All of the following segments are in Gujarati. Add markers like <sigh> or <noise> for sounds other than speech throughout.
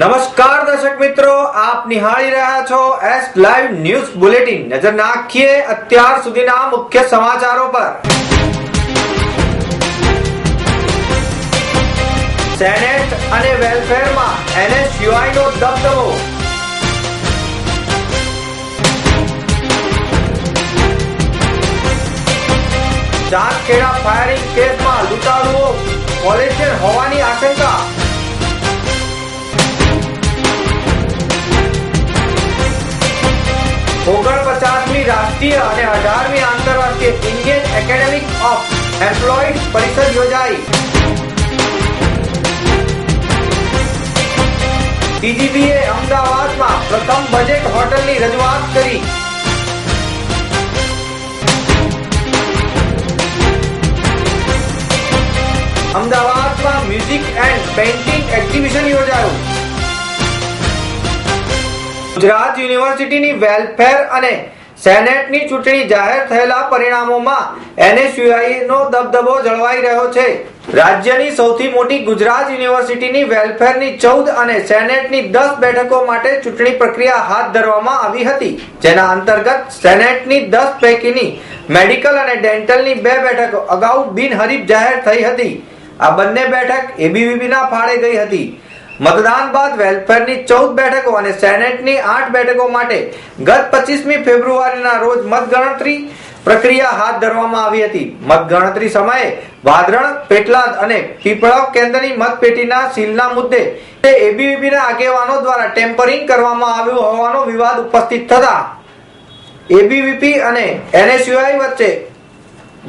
દર્શક મિત્રો, આપ નિહાળી રહ્યા છો એસ લાઈવ ન્યૂઝ બુલેટિન નજર નાખીએ અત્યાર સુધીના મુખ્ય સમાચારો પર. સેનેટ અને વેલફેરમાં એનએસયુઆઈ નો દબદબો. ચારખેડા ફાયરિંગ કેસમાં લૂંટારુઓ કોલેજિયન હોવાની આશંકા. ઓગણપચાસમી રાષ્ટ્રીય અને અઢારમી આંતરરાષ્ટ્રીય ઇન્ડિયન એકેડેમિક ઓફ એમ્પ્લોઈડ પરિષદ યોજાઈ ટીજીબીએ અમદાવાદમાં પ્રથમ બજેટ હોટલની રજૂઆત કરી અમદાવાદમાં મ્યુઝિક એન્ડ પેઇન્ટિંગ ગુજરાત યુનિવર્સિટીની વેલફેર અને સેનેટની ચૂંટણી જાહેર થયેલા પરિણામોમાં એનએસયુઆઈનો દબદબો જળવાઈ રહ્યો છે. રાજ્યની સૌથી મોટી ગુજરાત યુનિવર્સિટીની વેલફેરની ચૌદ અને સેનેટની દસ બેઠકો માટે ચૂંટણી પ્રક્રિયા હાથ ધરવામાં આવી હતી, જેના અંતર્ગત સેનેટની દસ પૈકીની મેડિકલ અને ડેન્ટલની બે બેઠકો અગાઉ બિનહરીફ જાહેર થઈ હતી. આ બંને બેઠક એબીવીપીના ફાળે ગઈ હતી. મતદાન બાદ વેલફેરની ચૌદ બેઠકો અને સેનેટની આઠ બેઠકો માટે ગત પચીસમી ફેબ્રુઆરીના રોજ મતગણતરી પ્રક્રિયા હાથ ધરવામાં આવી હતી. મતગણતરી સમયે વાદરણ, પેટલાદ અને પીપળાવ કેન્દ્રની મતપેટીના સીલના મુદ્દે તે એબીવીપીના આગેવાનો દ્વારા ટેમ્પરિંગ કરવામાં આવ્યું હોવાનો વિવાદ ઉપસ્થિત થતા એબીવીપી અને એનએસયુઆઈ વચ્ચે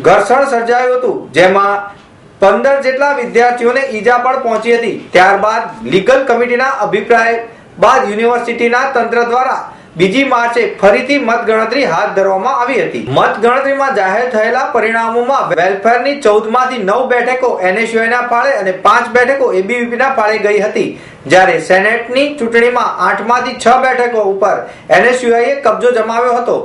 ઘર્ષણ સર્જાયું હતું, જેમાં પંદર જેટલા વિદ્યાર્થીઓને ઈજા પણ પહોંચી હતી. ત્યારબાદ લીગલ કમિટીના અભિપ્રાય બાદ યુનિવર્સિટીના તંત્ર દ્વારા બીજી માર્ચે ફરીથી મતગણતરી હાથ ધરવામાં આવી હતી. મતગણતરીમાં જાહેર થયેલા પરિણામોમાં વેલફેરની ચૌદમાંથી નવ બેઠકો એનએસયુઆઈના ફાળે અને પાંચ બેઠકો એબીવીપી ના ફાળે ગઈ હતી. જ્યારે સેનેટની ચૂંટણીમાં આઠમાંથી છ બેઠકો ઉપર એનએસયુઆઈએ કબજો જમાવ્યો હતો.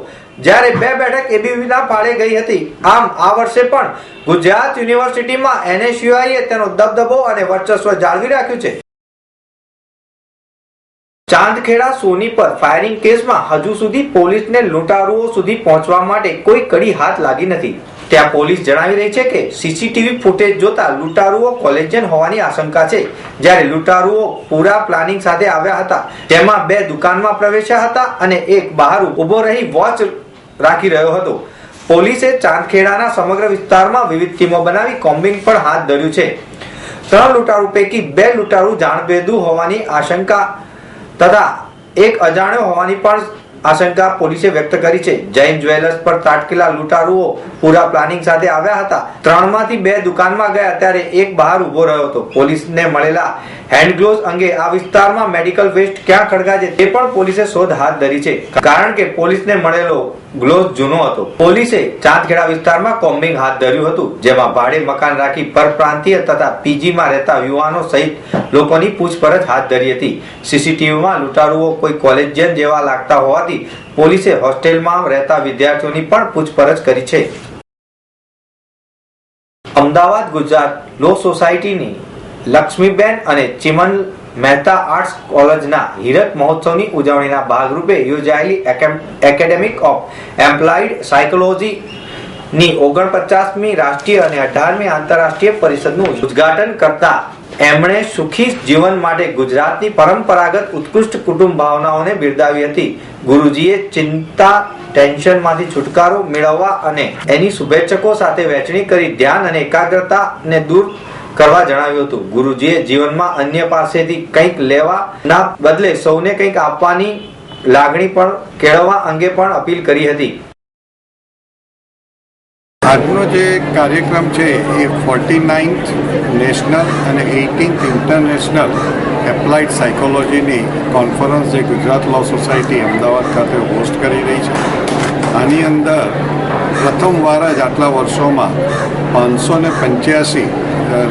જ્યારે બે બેઠક એબીવી ના ફાળે ગઈ હતી. આમ આ વર્ષે પણ ગુજરાત યુનિવર્સિટીમાં એનએસયુઆઈએ તેનો દબદબો અને વર્ચસ્વ જાળવી રાખ્યું છે. ચાંદખેડા, સોની પર ફાયરિંગ કેસમાં હજુ સુધી પોલીસને લૂંટારુઓ સુધી પહોંચવા માટે કોઈ કડી હાથ લાગી નથી. ત્યાં પોલીસ જણાવી રહી છે કે સીસીટીવી ફૂટેજ જોતા લૂંટારુઓ કોલેજિયન હોવાની આશંકા છે. જ્યારે લૂંટારુઓ પૂરા પ્લાનિંગ સાથે આવ્યા હતા જેમાં બે દુકાનમાં પ્રવેશ્યા હતા અને એક બહાર ઊભો રહી વોચ રાખી રહ્યો હતો. પોલીસે ચાંદખેડાના સમગ્ર વિસ્તારમાં વિવિધ ટીમો બનાવી કોમ્બિંગ પણ હાથ ધર્યું છે. ત્રણ લૂંટારુ પૈકી બે લૂંટારુ જાણભેદુ હોવાની આશંકા તથા એક અજાણ્યો હોવાની પણ આશંકા પોલીસે વ્યક્ત કરી છે. જૈન જ્વેલર્સ પર તાટકેલા લૂંટારુઓ પૂરા પ્લાનિંગ સાથે આવ્યા હતા. ત્રણમાંથી બે દુકાનમાં ગયા ત્યારે એક બહાર ઊભો રહ્યો હતો. પોલીસને મળેલા હેન્ડ ગ્લોવ્સ અંગે આ વિસ્તારમાં મેડિકલ વેસ્ટ ક્યાં ખડકા છે તે પણ પોલીસે શોધ હાથ ધરી છે. કારણ કે પોલીસને મળેલો ગ્લોવ્સ જૂનો હતો. પોલીસે ચાંદખેડા વિસ્તારમાં કોમ્બિંગ હાથ ધર્યું હતું, જેમાં ભાડે મકાન રાખી પરપ્રાંતીય તથા પીજીમાં રહેતા યુવાનો સહિત લોકોની પૂછપરછ હાથ ધરી હતી. સીસીટીવીમાં લૂંટારુઓ કોઈ કોલેજિયન જેવા લાગતા હોવાથી પોલીસે હોસ્ટેલમાં રહેતા વિદ્યાર્થીઓની પણ પૂછપરછ કરી છે. અમદાવાદ ગુજરાત લો સોસાયટીની લક્ષ્મીબેન અને ચિમન મહેતા આર્ટ્સ કોલેજના હીરક મહોત્સવની ઉજવણીના ભાગરૂપે યોજાયેલી એકેડેમિક ઓફ એમ્પ્લાઇડ સાયકોલોજી ની ઓગણપચાસમી રાષ્ટ્રીય અને અઢારમી આંતરરાષ્ટ્રીય પરિષદનું ઉદ્ઘાટન કરતા એમણે સુખી જીવન માટે ગુજરાતની પરંપરાગત ઉત્કૃષ્ટ કુટુંબ ભાવનાઓને બિરદાવી હતી. ગુરુજીએ ચિંતા, ટેન્શનમાંથી છુટકારો મેળવવા અને એની શુભેચ્છકો સાથે વહેંચણી કરી ધ્યાન અને એકાગ્રતાને દૂર કરવા જણાવ્યું હતું. ગુરુજીએ જીવનમાં અન્ય પાસેથી કંઈક લેવાના બદલે સૌને કંઈક આપવાની લાગણી પણ કેળવવા અંગે પણ અપીલ કરી હતી. આજનો જે કાર્યક્રમ છે એ ફોર્ટી નાઇન્થ નેશનલ અને એઇટીન્થ ઇન્ટરનેશનલ એપ્લાઇડ સાયકોલોજીની કોન્ફરન્સ જે ગુજરાત લો સોસાયટી અમદાવાદ ખાતે હોસ્ટ કરી રહી છે. આની અંદર પ્રથમવાર જ આટલા વર્ષોમાં પાંચસો ને પંચ્યાસી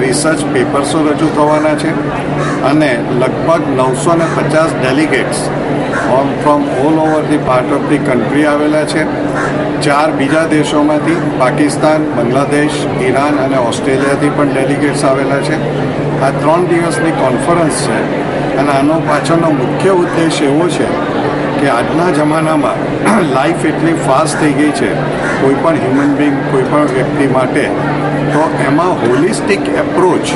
રિસર્ચ પેપર્સો રજૂ થવાના છે અને લગભગ નવસો ને પચાસ delegates on from all over the part of the country આવેલા છે. ચાર બીજા દેશોમાંથી પાકિસ્તાન, બાંગ્લાદેશ, ઈરાન અને ઓસ્ટ્રેલિયાથી પણ ડેલિગેટ્સ આવેલા છે. આ ત્રણ દિવસની કોન્ફરન્સ છે અને આનો પાછળનો મુખ્ય ઉદ્દેશ એવો છે કે આજના જમાનામાં <clears throat> લાઈફ એટલી ફાસ્ટ થઈ ગઈ છે, કોઈ પણ હ્યુમન બિંગ કોઈ પણ વ્યક્તિ માટે, તો એમાં હોલિસ્ટિક એપ્રોચ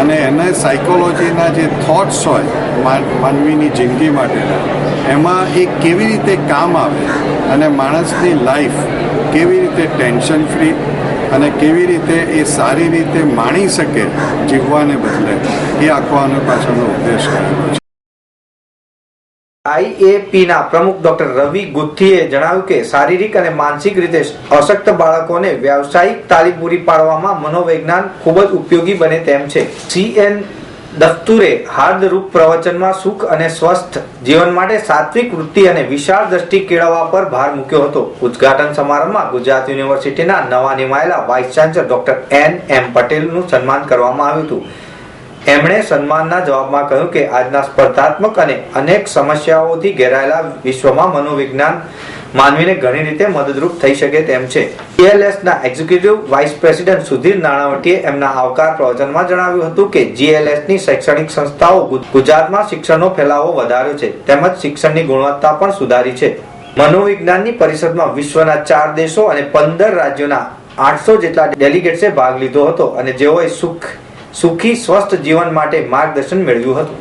અને એને સાયકોલોજીના જે થોટ્સ હોય માનવીની જિંદગી માટેના એમાં એ કેવી રીતે કામ આવે અને માણસની લાઈફ કેવી રીતે ટેન્શન ફ્રી અને કેવી રીતે એ સારી રીતે માણી શકે જીવવાને બદલે, એ આખવાનો પાછળનો ઉદ્દેશ કરેલો છે. IAP ના પ્રમુખ ડોક્ટર રવિ ગુથ્થીએ જણાવ્યું કે શારીરિક અને માનસિક રીતે અશક્ત બાળકોને વ્યાવસાયિક તાલીમ પૂરી પાડવામાં મનોવિજ્ઞાન ખૂબ જ ઉપયોગી બને તેમ છે. સીએન દફતુરે હાર્દરૂપ પ્રવચનમાં સુખ અને સ્વસ્થ જીવન માટે સાત્વિક વૃત્તિ અને વિશાળ દ્રષ્ટિ કેળવવા પર ભાર મૂક્યો હતો. ઉદ્ઘાટન સમારંભમાં ગુજરાત યુનિવર્સિટીના નવા નિમાયેલા vice chancellor doctor N M પટેલનું સન્માન કરવામાં આવ્યું હતું. એમણે સન્માનના જવાબમાં કહ્યું કે આજના સ્પર્ધાત્મક અને અનેક સમસ્યાઓથી ઘેરાયેલા વિશ્વમાં મનોવિજ્ઞાન માનવીને ઘણી રીતે મદદરૂપ થઈ શકે તેમ છે. જીએલએસના એક્ઝિક્યુટિવ વાઇસ પ્રેસિડેન્ટ સુધીર નાણાવટીએ એમના આવકાર પ્રવચનમાં જણાવ્યું હતું કે જીએલએસની શૈક્ષણિક સંસ્થાઓ ગુજરાતમાં શિક્ષણનો ફેલાવો વધાર્યો છે, તેમજ શિક્ષણની ગુણવત્તા પણ સુધારી છે. મનોવિજ્ઞાનની પરિષદમાં વિશ્વના ચાર દેશો અને પંદર રાજ્યોના આઠસો જેટલા ડેલિગેટ્સે ભાગ લીધો હતો અને જેઓએ સુખ સુખી, સ્વસ્થ જીવન માટે માર્ગદર્શન મેળવ્યું હતું.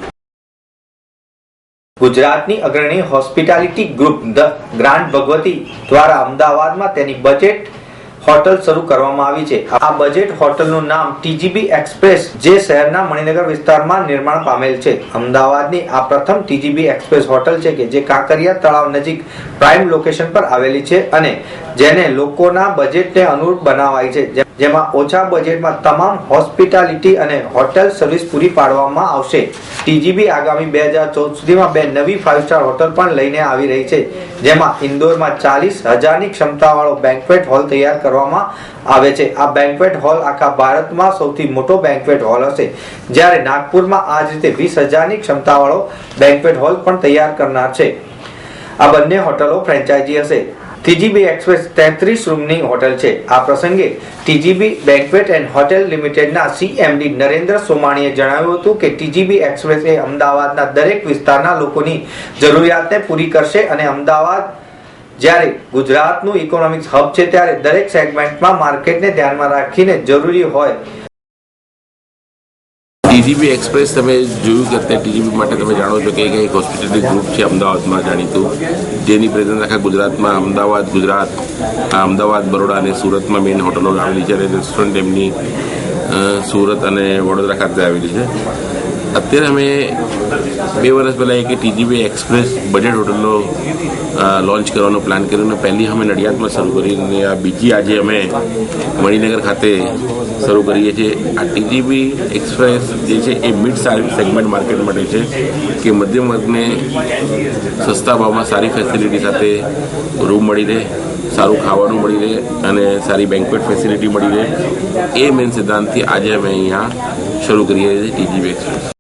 ગુજરાતની અગ્રણી hospitality group the grand Bhagwati દ્વારા અમદાવાદમાં તેની બજેટ હોટલ શરૂ કરવામાં આવી છે. આ બજેટ હોટલનું નામ ટીજીબી એક્સપ્રેસ જે શહેરના મણિનગર વિસ્તારમાં નિર્માણ પામેલ છે. અમદાવાદની આ પ્રથમ ટીજીબી એક્સપ્રેસ હોટલ છે કે જે કાંકરિયા તળાવ નજીક પ્રાઇમ લોકેશન પર આવેલી છે અને જેને લોકોના બજેટને અનુરૂપ બનાવાઈ છે. જેમાં ઓછા બજેટમાં તમામ હોસ્પિટાલિટી અને હોટેલ સર્વિસ પૂરી પાડવામાં આવશે. ટીજીબી આગામી બે હજાર ચૌદ સુધીમાં બે નવી ફાઇવ સ્ટાર હોટલ પણ લઈને આવી રહી છે, જેમાં ઇન્દોરમાં ચાલીસ હજારની ક્ષમતાવાળો બેન્કવેટ હોલ તૈયાર કરવામાં આવે છે. આ બેન્કવેટ હોલ આખા ભારતમાં સૌથી મોટો બેન્ક્વેટ હોલ હશે. જ્યારે નાગપુરમાં આ જ રીતે વીસ હજારની ક્ષમતાવાળો બેન્ક્વેટ હોલ પણ તૈયાર કરનાર છે. આ બંને હોટલો ફ્રેન્ચાઇઝી હશે. ટીજીબી એક્સપ્રેસ તેત્રીસ રૂમની હોટેલ છે. આ પ્રસંગે ટીજીબી બેન્કવેટ એન્ડ હોટેલ લિમિટેડના સીએમડી નરેન્દ્ર સોમાણીએ જણાવ્યું હતું કે ટીજીબી એક્સપ્રેસ એ અમદાવાદના દરેક વિસ્તારના લોકોની જરૂરિયાતને પૂરી કરશે અને અમદાવાદ જ્યારે ગુજરાતનું ઇકોનોમિક્સ હબ છે ત્યારે દરેક સેગમેન્ટમાં માર્કેટને ધ્યાનમાં રાખીને જરૂરી હોય ટીજીબી એક્સપ્રેસ તમે જોયું કે અત્યારે ટીજીબી માટે તમે જાણો છો કે એક હોસ્પિટલની ગ્રુપ છે, અમદાવાદમાં જાણીતું. જેની પ્રેઝન્સ આખા ગુજરાતમાં, અમદાવાદ, ગુજરાત અમદાવાદ, બરોડા અને સુરતમાં મેઇન હોટલો આવેલી છે અને રેસ્ટોરન્ટ એમની સુરત અને વડોદરા ખાતે આવેલી છે. અત્યારે અમે બે વર્ષ પહેલાં એક ટીજીબી એક્સપ્રેસ બજેટ હોટલનો લોન્ચ કરવાનો પ્લાન કર્યો અને પહેલી અમે નડિયાદમાં શરૂ કરી અને આ બીજી આજે અમે મણિનગર ખાતે શરૂ કરીએ છીએ. આ ટીજીબી એક્સપ્રેસ જે છે એ મિડ સારી સેગમેન્ટ માર્કેટ માટે છે કે મધ્યમ વર્ગને સસ્તા ભાવમાં સારી ફેસિલિટી સાથે રૂમ મળી રહે, સારું ખાવાનું મળી રહે અને સારી બેન્કવેટ ફેસિલિટી મળી રહે. એ મેન સિદ્ધાંતથી આજે અમે અહીંયા શરૂ કરીએ છીએ TGB express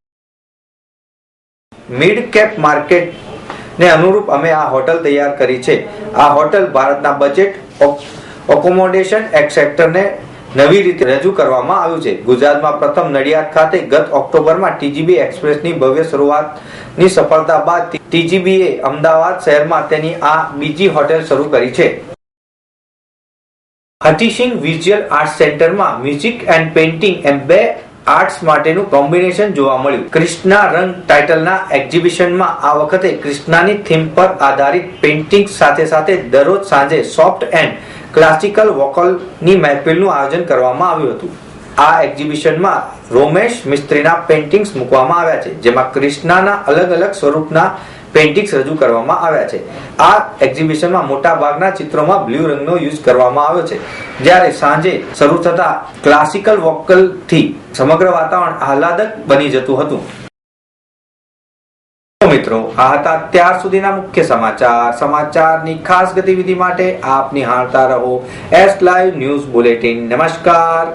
mid cap market ને અનુરૂપ અમે આ હોટલ તૈયાર કરી છે. આ હોટલ ભારતના બજેટ ઓકોમોડેશન એક્ટ સેક્ટરને નવી રીતે રજૂ કરવામાં આવ્યું છે. ગુજરાતમાં પ્રથમ નડિયાદ ખાતે ગત ઓક્ટોબરમાં ટીજીબી એક્સપ્રેસની ભવ્ય શરૂઆતની સફળતા બાદ ટીજીબીએ અમદાવાદ શહેરમાં તેની આ બીજી હોટેલ શરૂ કરી છે. હટીસિંગ વિઝ્યુઅલ આર્ટ સેન્ટરમાં મ્યુઝિક એન્ડ પેઇન્ટિંગ એમ બે આર્ટ્સ માટેનું કોમ્બિનેશન જોવા મળ્યું. કૃષ્ણા રંગ ટાઇટલના એક્ઝિબિશનમાં આ વખતે કૃષ્ણાની થીમ પર આધારિત પેઇન્ટિંગ સાથે સાથે દરરોજ સાંજે સોફ્ટ એન્ડ ક્લાસિકલ વોકલની મહેફિલનું આયોજન કરવામાં આવ્યું હતું. આ એક્ઝિબિશનમાં રોમેશ મિસ્ત્રીના પેઇન્ટિંગ્સ મૂકવામાં આવ્યા છે, જેમાં કૃષ્ણાના અલગ અલગ સ્વરૂપના પેઇન્ટિંગ્સ રજૂ કરવામાં આવ્યા છે. આ એક્ઝિબિશનમાં મોટા ભાગના ચિત્રોમાં બ્લુ રંગનો યુઝ કરવામાં આવ્યો છે. જ્યારે સાંજે શરૂ થતા ક્લાસિકલ વોકલથી સમગ્ર વાતાવરણ આહલાદક બની જતું હતું. મિત્રો, આ હતા ત્યાર સુધીના મુખ્ય સમાચાર. સમાચારની ખાસ ગતિવિધિ માટે આપ નિહાળતા રહો. એસ લાઈવ ન્યૂઝ બુલેટિન નમસ્કાર.